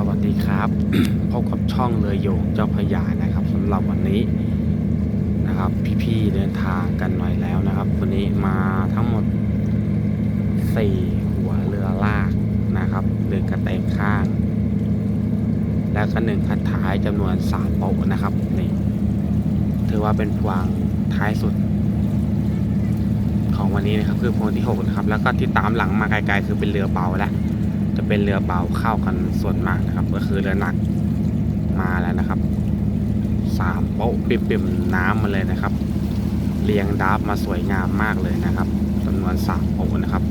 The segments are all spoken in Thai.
สวัสดีครับพบกับช่องเรือโยงเจ้าพยานะครับสำหรับวันนี้นะครับ พี่ๆเดินทางกันหน่อยแล้วนะครับ วันนี้มาทั้งหมดสี่หัวเรือลากนะครับเรือกระเตงข้าง แล้วก็หนึ่งคันท้ายจำนวนสามโป๊ะนะครับนี่ถือว่าเป็นพวงท้ายสุด ของวันนี้นะครับคือพวงที่หกนะครับ แล้วก็ที่ตามหลังมาไกลๆ คือเป็นเรือเบาแล้ว จะเป็นเรือเบาเข้ากันส่วนมากนะครับ ก็คือเรือหนักมาแล้วนะครับสามโป๊ะปิ่มๆน้ำมาเลยนะครับ เรียงดับมาสวยงามมากเลยนะครับจำนวนสามโป๊ะนะครับ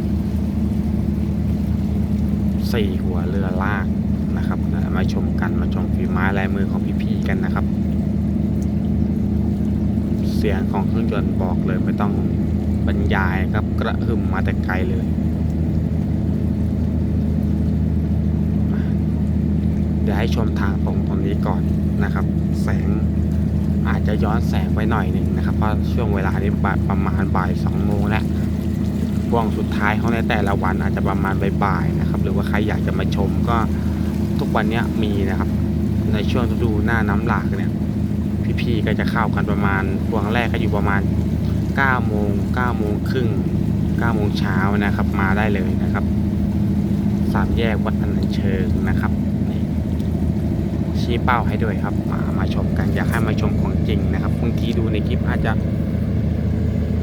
สี่หัวเรือลากนะครับมาชมกันมาชมฝีไม้ลายมือของพี่ๆกันนะครับ เสียงของเครื่องยนต์บอกเลยไม่ต้องบรรยายครับกระหึ่มมาแต่ไกลเลย เดี๋ยวให้ชมทางตรงตรงนี้ก่อนนะครับ แสงอาจจะย้อนแสงไปหน่อยหนึ่งนะครับเพราะช่วงเวลานี้บ่ายประมาณบ่ายสองโมงแล้วช่วงสุดท้ายของในแต่ละวันอาจจะประมาณบ่ายๆนะครับ หรือว่าใครอยากจะมาชมก็ทุกวันนี้มีนะครับ ในช่วงฤดูหน้าน้ำหลากเนี่ยพี่ๆก็จะเข้ากันประมาณพวงแรกก็อยู่ประมาณ9โมง9โมงครึ่ง9โมงเช้านะครับมาได้เลยนะครับสามแยกวัดพนัญเชิงนะครับ ชี้เป้าให้ด้วยครับ มามาชมกันอยากให้มาชมของจริงนะครับบางทีดูในคลิปอาจจะ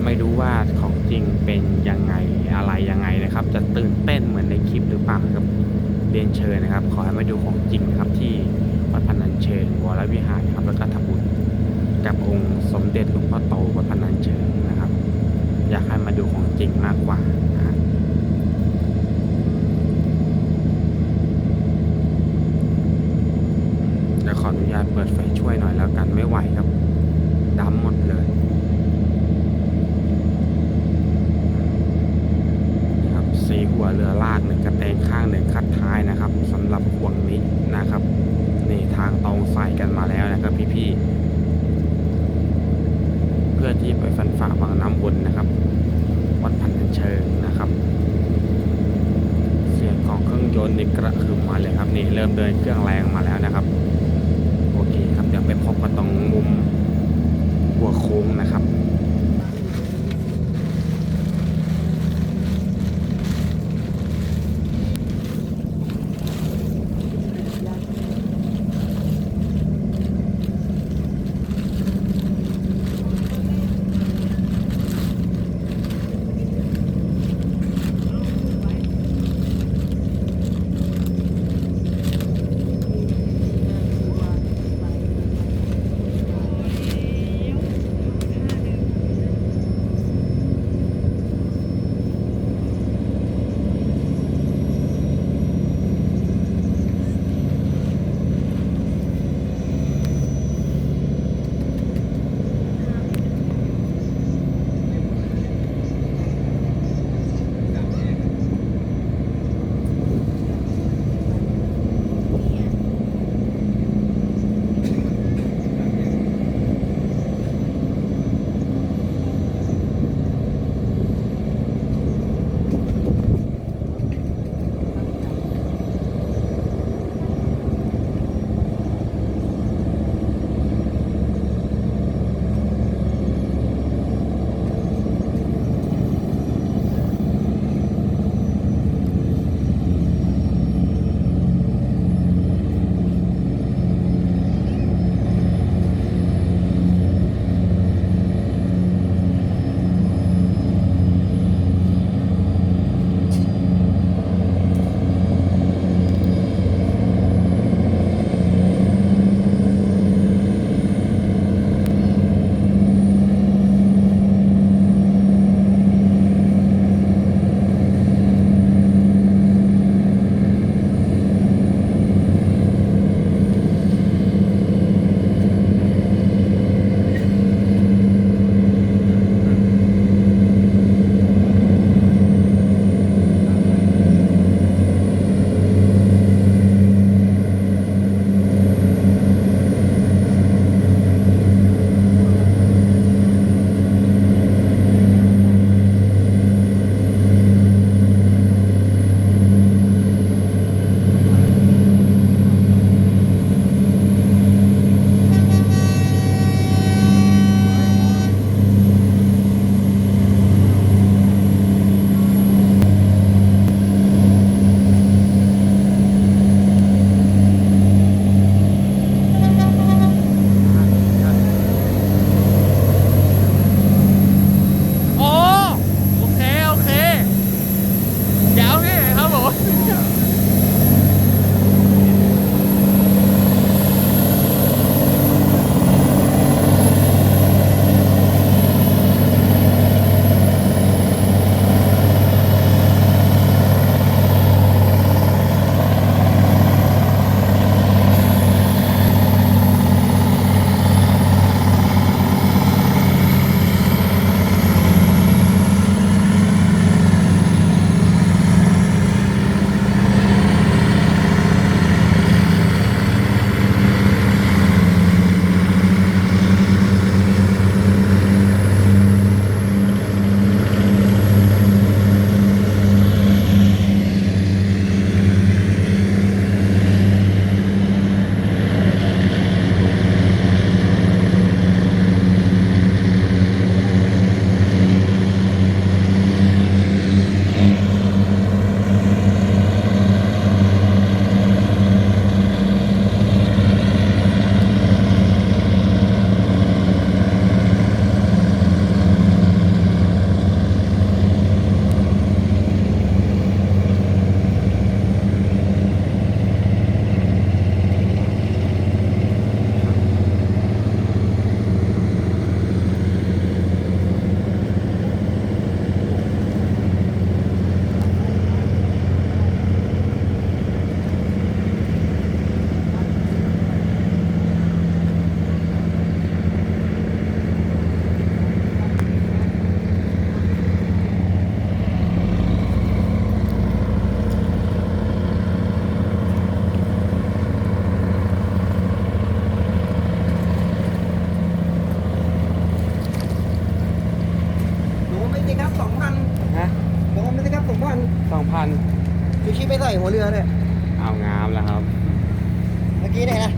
ไม่รู้ว่าของจริงเป็นยังไงอะไรยังไงนะครับ จะตื่นเต้นเหมือนในคลิปหรือเปล่าครับเรียนเชิญนะครับ ขอให้มาดูของจริงครับที่วัดพนัญเชิงวรวิหารครับแล้วก็ทำบุญกับองค์สมเด็จหลวงพ่อโตวัดพนัญเชิงนะครับ อยากให้มาดูของจริงมากกว่านะฮะ เดี๋ยวขออนุญาตเปิดไฟช่วยหน่อยแล้วกันไม่ไหวครับดำหมดเลยครับสีหัวเรือลากหนึ่งกระเตงข้างหนึ่งคัดท้ายนะครับสำหรับห่วงนี้นะครับนี่ทางตรงใส่กันมาแล้วนะครับพี่ๆเพื่อที่ไปฟันฝ่าวังน้ำวนนะครับ วัดพันธ์เชิงนะครับเสียงของเครื่องยนต์นี่กระหึ่มมาเลยครับนี่เริ่มเดินเครื่องแรงมาแล้วนะครับ เดี๋ยวไปพบกันตรงมุมหัวโค้งนะครับ หัวเรือเนี่ยเอางามแล้วครับ เมื่อกี้เนี่ยนะ